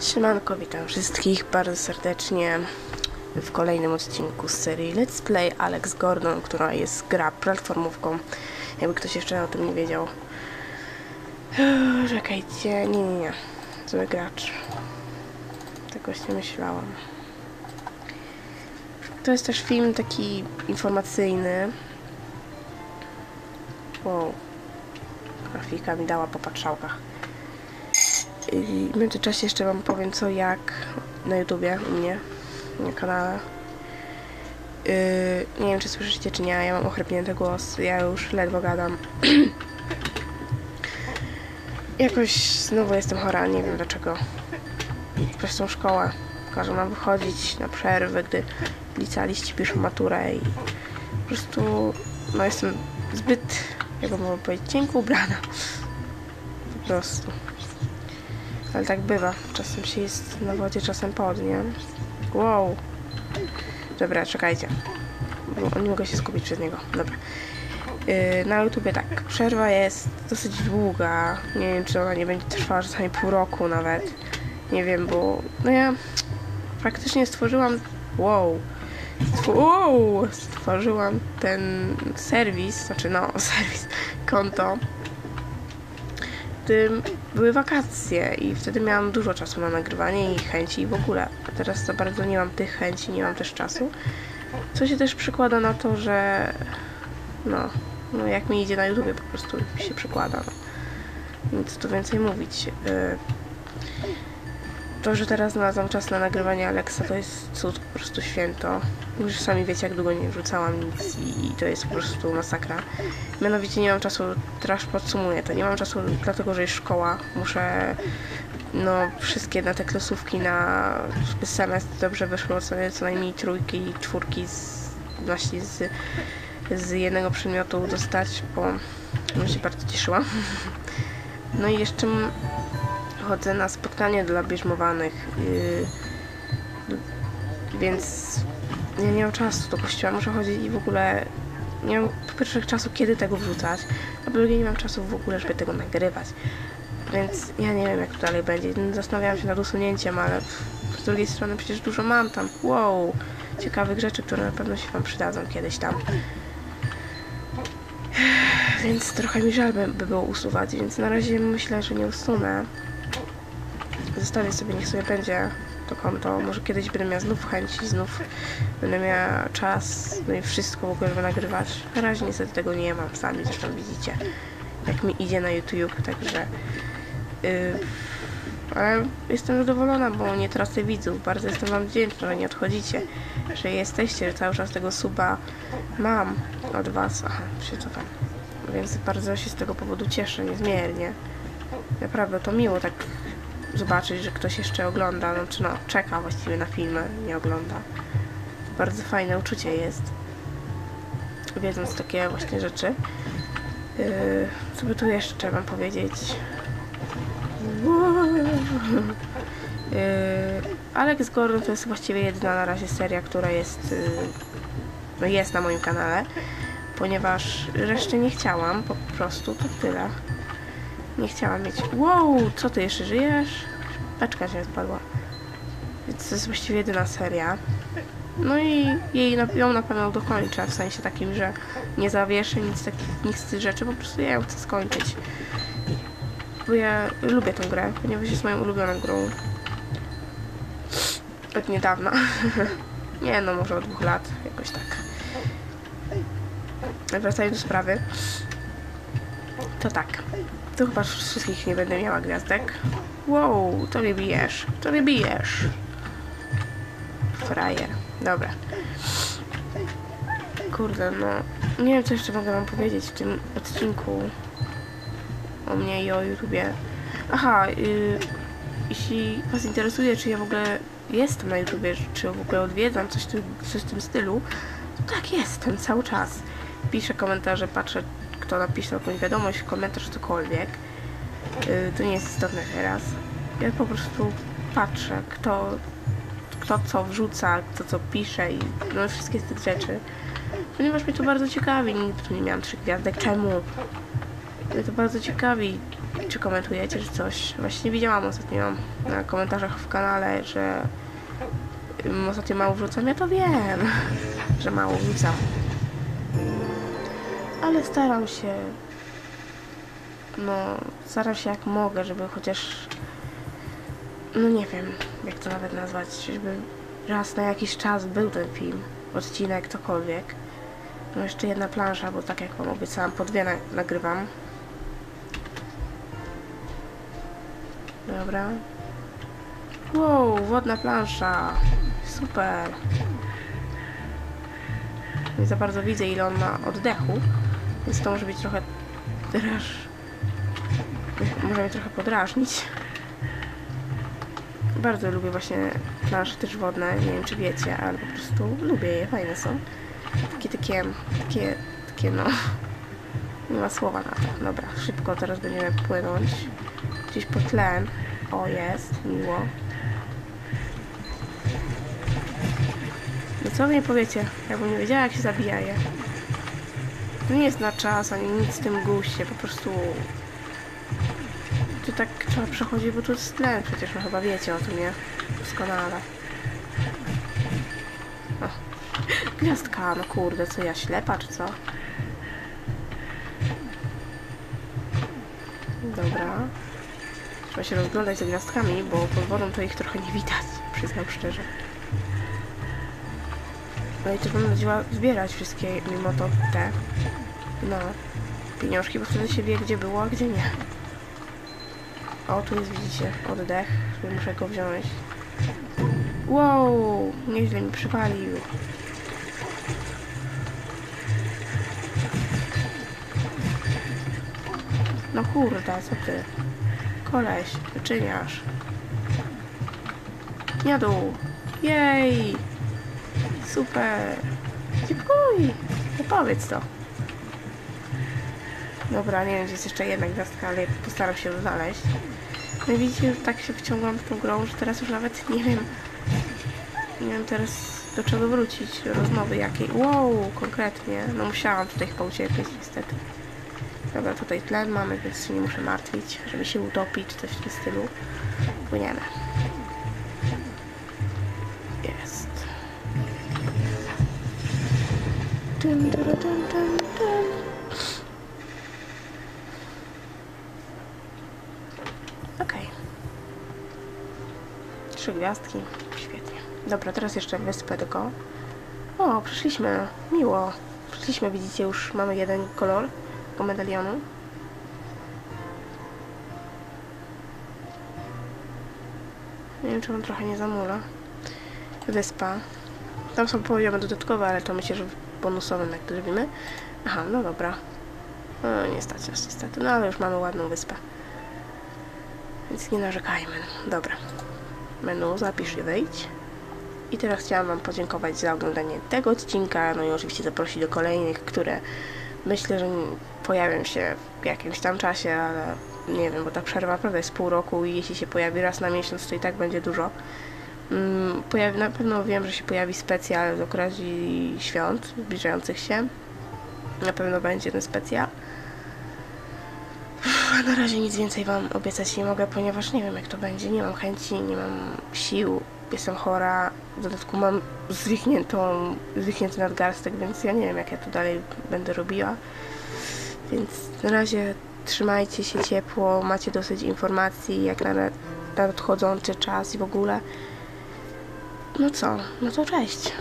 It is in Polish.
Siemanko, witam wszystkich bardzo serdecznie w kolejnym odcinku z serii Let's Play Alex Gordon, która jest gra platformówką, jakby ktoś jeszcze o tym nie wiedział. Eee, Czekajcie, nie, nie, nie, zły gracz. Tak właśnie myślałam. To jest też film taki informacyjny. Wow. Grafika mi dała po patrzałkach. I w międzyczasie jeszcze wam powiem co jak na YouTubie u mnie, na kanale. Yy, nie wiem czy słyszycie czy nie, ja mam ochrypnięty głos, ja już ledwo gadam. Jakoś znowu jestem chora, nie wiem dlaczego. Zresztą szkoła każą nam wychodzić na przerwy, gdy licealiści piszą maturę i po prostu no jestem zbyt, jakby można powiedzieć, cienko ubrana. Po prostu. Ale tak bywa. Czasem się jest na wodzie, czasem pod, nie? Wow. Dobra, czekajcie. Bo nie mogę się skupić przez niego. Dobra. Yy, na YouTubie tak. Przerwa jest dosyć długa. Nie wiem, czy ona nie będzie trwała czasami pół roku nawet. Nie wiem, bo no ja praktycznie stworzyłam wow. Wow! Stworzyłam ten serwis, znaczy no, serwis, konto tym były wakacje i wtedy miałam dużo czasu na nagrywanie i chęci i w ogóle. A teraz za bardzo nie mam tych chęci, nie mam też czasu. Co się też przekłada na to, że no, no jak mi idzie na YouTube po prostu się przekłada. No. Nic tu więcej mówić. Yy, to, że teraz znalazłam czas na nagrywanie Alexa, to jest cud, po prostu święto. Już sami wiecie, jak długo nie wrzucałam nic i, to jest po prostu masakra. Mianowicie nie mam czasu, teraz podsumuję to, nie mam czasu dlatego, że jest szkoła. Muszę, no, wszystkie na te klasówki na semestr dobrze wyszły oceny, co najmniej trójki i czwórki z, właśnie z, z jednego przedmiotu dostać, bo bym się bardzo cieszyłam. No i jeszcze chodzę na spotkanie dla bierzmowanych, yy, więc ja nie mam czasu do kościoła, muszę chodzić i w ogóle nie mam po pierwsze czasu kiedy tego wrzucać, a po drugie nie mam czasu w ogóle, żeby tego nagrywać. Więc ja nie wiem jak to dalej będzie. Zastanawiałam się nad usunięciem, ale z drugiej strony przecież dużo mam tam. Wow! Ciekawych rzeczy, które na pewno się wam przydadzą kiedyś tam. Więc trochę mi żal by, by było usuwać, więc na razie myślę, że nie usunę. Zostawię sobie, niech sobie będzie to konto. Może kiedyś będę miała znów chęci, znów będę miała czas, no i wszystko w ogóle, żeby nagrywać. Na razie niestety tego nie mam, sami zresztą widzicie, jak mi idzie na YouTube, także... Yy, ale jestem zadowolona, bo nie tracę widzów. Bardzo jestem wam wdzięczna, że nie odchodzicie, że jesteście, że cały czas tego suba mam od was. Aha, się cofam. Więc bardzo się z tego powodu cieszę, niezmiernie. Naprawdę to miło tak zobaczyć, że ktoś jeszcze ogląda, znaczy no, czeka właściwie na filmy, nie ogląda. Bardzo fajne uczucie jest, wiedząc takie właśnie rzeczy. Yy, co by tu jeszcze wam powiedzieć? Yy, Alex Gordon to jest właściwie jedyna na razie seria, która jest, yy, no jest na moim kanale, ponieważ reszty nie chciałam, po prostu to tyle. Nie chciałam mieć. Wow, co ty jeszcze żyjesz? Beczka się spadła. Więc to jest właściwie jedyna seria. No i jej ją na pewno dokończę, w sensie takim, że nie zawieszę nic, takich, nic z tych rzeczy, po prostu ja ją chcę skończyć. Bo ja lubię tę grę, ponieważ jest moją ulubioną grą. Od niedawna. nie no, może od dwóch lat, jakoś tak. Wracając do sprawy. To tak. Tu chyba wszystkich nie będę miała gwiazdek. Wow, to mnie bijesz. To mnie bijesz. Frajer. Dobra. Kurde, no. Nie wiem, co jeszcze mogę wam powiedzieć w tym odcinku o mnie i o YouTubie. Aha, yy, jeśli was interesuje, czy ja w ogóle jestem na YouTubie, czy w ogóle odwiedzam coś, coś w tym stylu, to tak jestem cały czas. Piszę komentarze, patrzę, kto napisał jakąś wiadomość, komentarz, cokolwiek. Yy, to nie jest istotne teraz. Ja po prostu patrzę, kto, kto co wrzuca, kto co pisze i no, wszystkie z tych rzeczy. Ponieważ mnie to bardzo ciekawi, nigdy tu nie miałam trzech gwiazdek. Czemu? Mnie to bardzo ciekawi, czy komentujecie, czy coś. Właśnie widziałam ostatnio na komentarzach w kanale, że ostatnio mało wrzucam. Ja to wiem, że mało wrzucam. Ale staram się, no, staram się jak mogę, żeby chociaż, no nie wiem, jak to nawet nazwać, żeby raz na jakiś czas był ten film, odcinek, cokolwiek. No jeszcze jedna plansza, bo tak jak wam obiecałam, po dwie na nagrywam. Dobra. Wow, wodna plansza. Super. Nie za bardzo widzę, ile on ma oddechu, więc to może być trochę draż... Może mnie trochę podrażnić. Bardzo lubię właśnie plansze też wodne, nie wiem czy wiecie, ale po prostu lubię je, fajne są. Takie, takie, takie, takie no... Nie ma słowa na to. Dobra, szybko teraz będziemy płynąć. Gdzieś po tlen. O, jest, miło. No co mi powiecie? Ja bym nie wiedziała, jak się zabija je. Nie jest na czas, ani nic z tym guście, po prostu... Tu tak trzeba przechodzić, bo tu jest tlen, przecież no chyba wiecie o tym, nie? Doskonale. Gwiazdka, no kurde, co ja, ślepa, czy co? Dobra. Trzeba się rozglądać za gwiazdkami, bo pod wodą to ich trochę nie widać, przyznam szczerze. No i też bym chodziła zbierać wszystkie, mimo to te, no, pieniążki, bo wtedy się wie, gdzie było, a gdzie nie. O, tu jest, widzicie, oddech, muszę go wziąć. Wow, nieźle mi przypalił. No kurde, co ty? Koleś, wyczyniasz. Nie. Jej! Super! Dziękuję! No powiedz to. Dobra, nie wiem, gdzie jest jeszcze jedna gwiazdka, ale postaram się ją znaleźć. No i widzicie, tak się wciągam w tą grą, że teraz już nawet nie wiem, nie wiem teraz do czego wrócić, rozmowy jakiej. Wow, konkretnie. No musiałam tutaj chyba ucierpieć niestety. Dobra, tutaj tlen mamy, więc się nie muszę martwić, żeby się utopić, coś w tym stylu. Płyniemy. Dun, dun, dun, dun, dun. Okej. Trzy gwiazdki. Świetnie. Dobra, teraz jeszcze wyspę tylko. O, przyszliśmy. Miło. Przyszliśmy, widzicie, już mamy jeden kolor tego medalionu. Nie wiem, czy on trochę nie zamula. Wyspa. Tam są poziomy dodatkowe, ale to myślę, że bonusowym jak to zrobimy. Aha, no dobra. No, nie stać nas niestety, no ale już mamy ładną wyspę. Więc nie narzekajmy. Dobra. Menu, zapisz i wejdź. I teraz chciałam Wam podziękować za oglądanie tego odcinka, no i oczywiście zaprosić do kolejnych, które myślę, że pojawią się w jakimś tam czasie, ale nie wiem, bo ta przerwa naprawdę jest pół roku i jeśli się pojawi raz na miesiąc, to i tak będzie dużo. Mm, Pojawi, na pewno wiem, że się pojawi specjal z okazji świąt zbliżających się. Na pewno będzie ten specjal. A na razie nic więcej Wam obiecać nie mogę, ponieważ nie wiem jak to będzie. Nie mam chęci, nie mam sił, jestem chora. W dodatku mam zwichniętą, zwichnięty nadgarstek, więc ja nie wiem jak ja to dalej będę robiła. Więc na razie trzymajcie się ciepło, macie dosyć informacji jak na nadchodzący czas i w ogóle. No co, no to cześć.